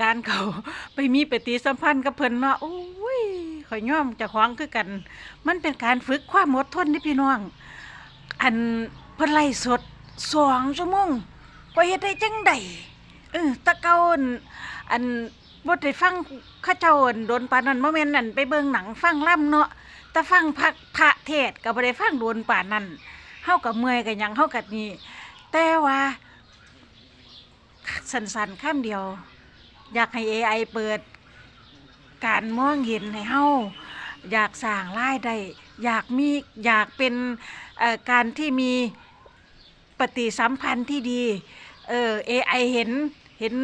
การเขาไปมีปฏิสัมพันธ์กับเพิ่นเนาะโอ้ยข่อยย่อมจะของคือกัน มันเป็นการฝึกความอดทนนี่พี่น้อง อันเพิ่นไล่สดสองชั่วโมงก็เฮ็ดได้จังไดเออตะเกาอันอันบ่ได้ฟังเขาเจ้าอั่นโดนปานนั้นบ่แม่นนั่นไปเบิ่งหนังฟังล่ำเนาะแต่ฟังพระพระเทศก็บ่ได้ฟังโดนปานนั้นเฮาก็เมื่อยก็หยังเฮาก็นี่แต่ว่า สั้นๆคำเดียว อยากให้ AI เปิด การมองเห็นให้เฮาอยากสร้างรายได้อยากมีอยากเป็นเอ่อการที่มีปฏิสัมพันธ์ที่ดีเออ AI เห็นเห็น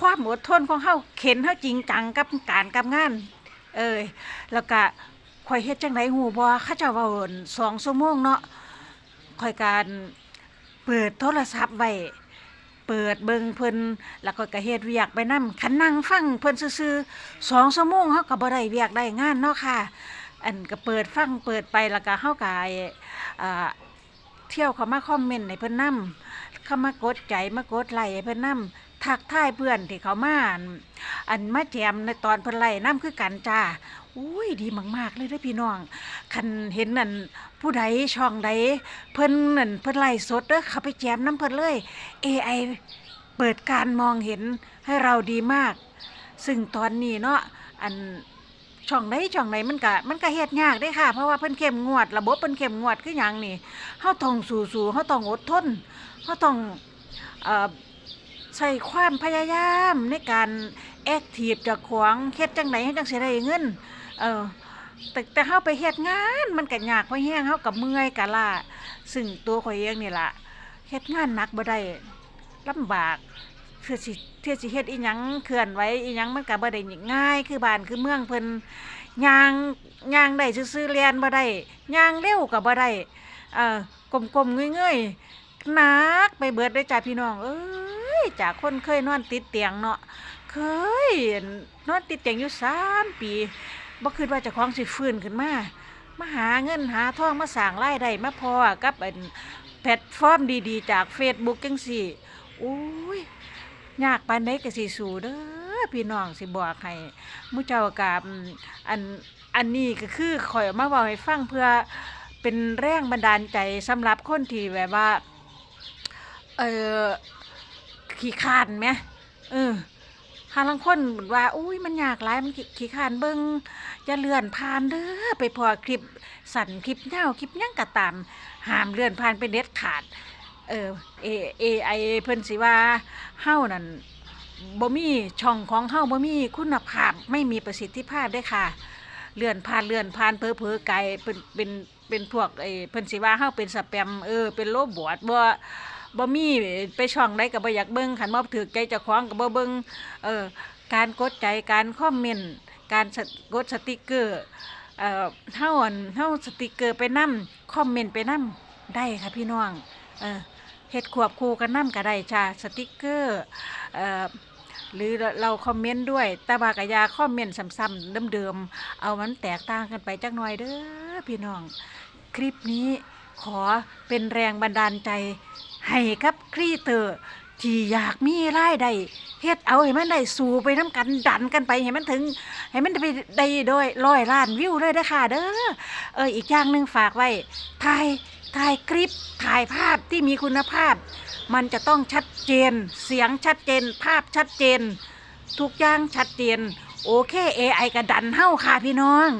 ความอดทนของเฮาเข็นเฮาจริงจังกับการกับงาน เออแล้วก็ข่อยเฮ็ดจังไดฮู้บ่เขาเจ้าเว้า2ชั่วโมงเนาะข่อยการเปิดโทรศัพท์ไว้ เปิดเบิ่งเพิ่นแล้วก็ก็เฮ็ดเวียกไปนำคันนั่งฟังเพิ่นซื่อๆสองชั่วโมงเฮาก็บ่ได้เวียกได้งานเนาะค่ะ อันก็เปิดฟังเปิดไปแล้วก็เฮาก็ไอ้อ่าเที่ยวเข้ามาคอมเมนต์ให้เพิ่นนำเข้ามากดใจมากดไลค์ให้เพิ่นนำทักทายเพื่อนที่เขามาอันมาแจมในตอนเพิ่นไล่นํคือกันจ้า อุ้ยดีมาก ๆ เลยเด้อพี่น้อง คันเห็นนั่นผู้ใดช่องใดเพิ่นนั่นเพิ่นไล่สดเด้อเขาไปแจมนํเพิ่นเลย AI เปิดการมองเห็นให้เราดีมาก ซึ่งตอนนี้เนาะอันช่องไหนช่องไหนมันก็มันก็เฮ็ดยากเด้ค่ะ เพราะว่าเพิ่นเข้มงวด ระบบเพิ่นเข้มงวดคือหยังนี่เฮาต้องสู้ๆเฮาต้องอดทนเฮาต้องเอ่อใช้ความพยายามในการ แอคทีฟจ้าของเฮ็ดจังไดให้จังสิได้เงินเออแต่แต่เฮาไปเฮ็ดงานมันก็ยากเพราะแฮงเฮาก็เมื่อยก็ล้าซึ่งตัวข่อยเองนี่ล่ะเฮ็ดงานหนักบ่ได้ลำบากเพื่อสิเพื่อสิเฮ็ดอีหยังเคลื่อนไหวอีหยังมันก็บ่ได้ง่ายคือบ้านคือเมืองเพิ่นย่างย่างได้ซื่อๆเรียนบ่ได้ย่างเร็วก็บ่ได้เอ่อกลมๆเงยๆหนักไปเบิดเด้จ้าพี่น้องเอ้ยจากคนเคยนอนติดเตียงเนาะ เคยนอนติดเตียงอยู่สามปีบ่คิดว่าเจ้าของสิฟื้นขึ้นมามาหาเงินหาทองมาสร้างรายได้มาพอกับอันแพลตฟอร์มดีๆ จาก Facebook จังซี่โอ้ยยากปานใดก็สิสู้เด้อพี่น้องสิบอกให้มู่เจ้ากับอันอันนี้ก็คือข่อยมาเว้าให้ฟังเพื่อเป็นแรงบันดาลใจสำหรับคนที่แบบว่า เออขี้คานแหมเออ หาลางคนว่าอุ้ยมันยากหลายมันขี้ขี้คานเบิ่งอย่าเลื่อนผ่านเด้อไปพอคลิปสั่นคลิปยาคลิปยังก็ตามห้ามเลื่อนผ่านเป็นเด็ดขาด เออเอเอไอเพิ่นสิว่าเฮานั่นบ่มีช่องของเฮาบ่มีคุณภาพไม่มีประสิทธิภาพเด้ค่ะ เลื่อนผ่านเลื่อนผ่านเผลอไกลเป็นเป็นเป็นพวกไอเพิ่นสิว่าเฮาเป็นสแปมเออเป็นโรบอทบ่ บ่มีไปช่องใดก็บ่อยากเบิ่งคันบ่ถูกใจเจ้าของก็บ่เบิ่งเออการกดใจการคอมเมนต์การกดสติกเกอร์เอ่อเฮาอันเฮาสติกเกอร์ไปนํคอมเมนต์ไปนํได้ค่ะพี่น้องเออเฮ็ดควบคู่กันนํก็ได้จ้าสติกเกอร์เอ่อหรือเราคอมเมนต์ด้วยแต่ว่ากะยาคอมเมนต์ซ้ำๆเดิมๆเอามันแตกต่างกันไปจักหน่อยเด้อพี่น้อง คลิปนี้ขอเป็นแรงบันดาลใจ ให้กับครีเตอร์ ที่อยากมีรายได้เฮ็ดเอาให้มันได้สู่ไปน้ำกันดันกันไปให้มันถึง ให้มันไปได้ด้วยร้อยล้านวิวเลยเด้ค่ะเด้อเอออีกอย่างหนึ่งฝากไว้ถ่ายถ่ายคลิปถ่ายภาพที่มีคุณภาพ มันจะต้องชัดเจน เสียงชัดเจน ภาพชัดเจน ทุกอย่างชัดเจน โอเค AI กระดันเฮ้าค่ะพี่น้อง